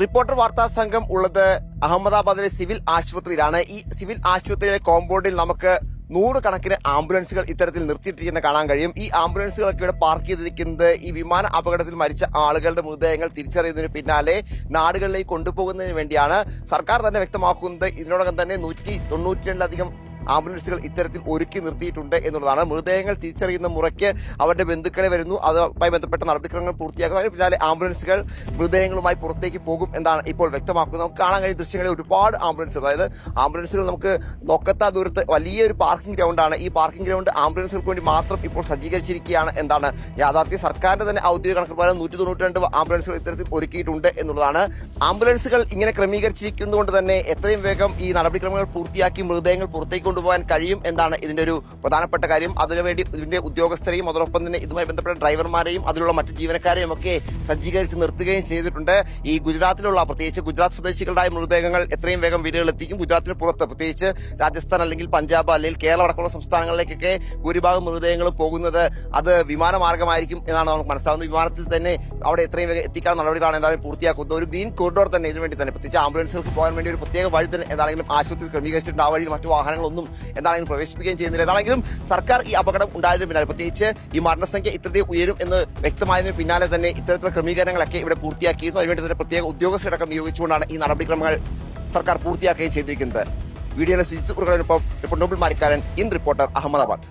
Reporter വാർത്താ സംഘം ഉള്ളത് അഹമ്മദാബാദിലെ സിവിൽ ആശുപത്രിയിലാണ്. ഈ സിവിൽ ആശുപത്രിയിലെ കോമ്പൗണ്ടിൽ നമുക്ക് നൂറുകണക്കിന് ആംബുലൻസുകൾ ഇത്തരത്തിൽ നിർത്തിയിട്ടിരിക്കുന്ന കാണാൻ കഴിയും. ഈ ആംബുലൻസുകളൊക്കെ ഇവിടെ പാർക്ക് ചെയ്തിരിക്കുന്നത് ഈ വിമാന അപകടത്തിൽ മരിച്ച ആളുകളുടെ മൃതദേഹങ്ങൾ തിരിച്ചറിയുന്നതിന് പിന്നാലെ നാടുകളിലേക്ക് കൊണ്ടുപോകുന്നതിന് വേണ്ടിയാണ്. സർക്കാർ തന്നെ വ്യക്തമാക്കുന്നത്. ഇതിനോടകം തന്നെ നൂറ്റി തൊണ്ണൂറ്റിരണ്ടിലധികം ആംബുലൻസുകൾ ഇത്തരത്തിൽ ഒരുക്കി നിർത്തിയിട്ടുണ്ട് എന്നുള്ളതാണ്. മൃതദേഹങ്ങൾ തിരിച്ചറിയുന്ന മുറയ്ക്ക് അവരുടെ ബന്ധുക്കളെ വരുന്നു. അതുമായി ബന്ധപ്പെട്ട നടപടിക്രമങ്ങൾ പൂർത്തിയാക്കുന്നു അതിന് പിന്നാലെ ആംബുലൻസുകൾ മൃതദേഹങ്ങളുമായി പുറത്തേക്ക് പോകും എന്നാണ് ഇപ്പോൾ വ്യക്തമാക്കുന്നത്. നമുക്ക് കാണാൻ കഴിയുന്ന ദൃശ്യങ്ങളിൽ ഒരുപാട് ആംബുലൻസ് അതായത് ആംബുലൻസുകൾ നമുക്ക് നോക്കത്താ ദൂരത്ത് വലിയൊരു പാർക്കിംഗ് ഗ്രൗണ്ടാണ് ഈ പാർക്കിംഗ് ഗ്രൗണ്ട് ആംബുലൻസുകൾക്ക് വേണ്ടി മാത്രം ഇപ്പോൾ സജ്ജീകരിച്ചിരിക്കുകയാണ് എന്താണ് യാഥാർത്ഥ്യ. സർക്കാരിന്റെ തന്നെ ഔദ്യോഗിക കണക്ക് പ്രകാരം നൂറ്റി തൊണ്ണൂറ്റി രണ്ട് ആംബുലൻസുകൾ ഇത്തരത്തിൽ ഒരുക്കിയിട്ടുണ്ട് എന്നുള്ളതാണ്. ആംബുലൻസുകൾ ഇങ്ങനെ ക്രമീകരിച്ചിരിക്കുന്നതുകൊണ്ട് തന്നെ എത്രയും വേഗം ഈ നടപടിക്രമങ്ങൾ പൂർത്തിയാക്കി മൃതദേഹങ്ങൾ പുറത്തേക്ക് കൊണ്ടുപോകാൻ കഴിയും എന്നാണ് ഇതിന്റെ ഒരു പ്രധാനപ്പെട്ട കാര്യം. അതിനുവേണ്ടി ഇതിന്റെ ഉദ്യോഗസ്ഥരെയും അതോടൊപ്പം തന്നെ ഇതുമായി ബന്ധപ്പെട്ട ഡ്രൈവർമാരെയും അതിലുള്ള മറ്റ് ജീവനക്കാരെയും ഒക്കെ സജ്ജീകരിച്ച് നിർത്തുകയും ചെയ്തിട്ടുണ്ട്. ഈ ഗുജറാത്തിലുള്ള പ്രത്യേകിച്ച് ഗുജറാത്ത് സ്വദേശികളുടെ മൃതദേഹങ്ങൾ എത്രയും വേഗം വീടുകളിലെത്തിക്കും ഗുജറാത്തിന് പുറത്ത് പ്രത്യേകിച്ച് രാജസ്ഥാൻ അല്ലെങ്കിൽ പഞ്ചാബ് അല്ലെങ്കിൽ കേരളം അടക്കമുള്ള സംസ്ഥാനങ്ങളിലേക്കൊക്കെ ഭൂരിഭാഗം മൃതദേഹങ്ങളും പോകുന്നത് അത് വിമാനമാർഗമായിരിക്കും എന്നാണ് നമുക്ക് മനസ്സിലാവുന്നത്. വിമാനത്തിൽ തന്നെ അവിടെ എത്രയും വേഗം എത്തിക്കാനുള്ള നടപടികളാണ് എന്തായാലും പൂർത്തിയാക്കുന്നത്. ഒരു ഗ്രീൻ കോറിഡോർ തന്നെ ഇതിനുവേണ്ടി തന്നെ പ്രത്യേകിച്ച് ആംബുലൻസുകൾക്ക് പോകാൻ വേണ്ടി ഒരു പ്രത്യേക വഴി തന്നെ എന്താണെങ്കിലും ആശുപത്രി ക്രമീകരിച്ചിട്ടുണ്ട്. ആ വഴി മറ്റു വാഹനങ്ങളൊന്നും എന്താണെങ്കിലും പ്രവേശിപ്പിക്കുകയും ചെയ്യുന്നില്ല എന്താണെങ്കിലും സർക്കാർ ഈ അപകടം ഉണ്ടായതിന് പിന്നാലെ പ്രത്യേകിച്ച് ഈ മരണസംഖ്യ ഇത്രയും ഉയരും എന്ന് വ്യക്തമായതിന് പിന്നാലെ തന്നെ ഇത്തരത്തിലുള്ള ക്രമീകരണങ്ങളൊക്കെ ഇവിടെ പൂർത്തിയാക്കിയിരുന്നു. അതിനുവേണ്ടി തന്നെ പ്രത്യേക ഉദ്യോഗസ്ഥരടക്കം നിയോഗിച്ചുകൊണ്ടാണ് ഈ നടപടിക്രമങ്ങൾ സർക്കാർ പൂർത്തിയാക്കുകയും ചെയ്തിരിക്കുന്നത്. വീഡിയോ സുജിത് ഉറകളിനൊപ്പം നോബിൾ മാരിക്കാരൻ ഇൻ റിപ്പോർട്ടർ അഹമ്മദാബാദ്.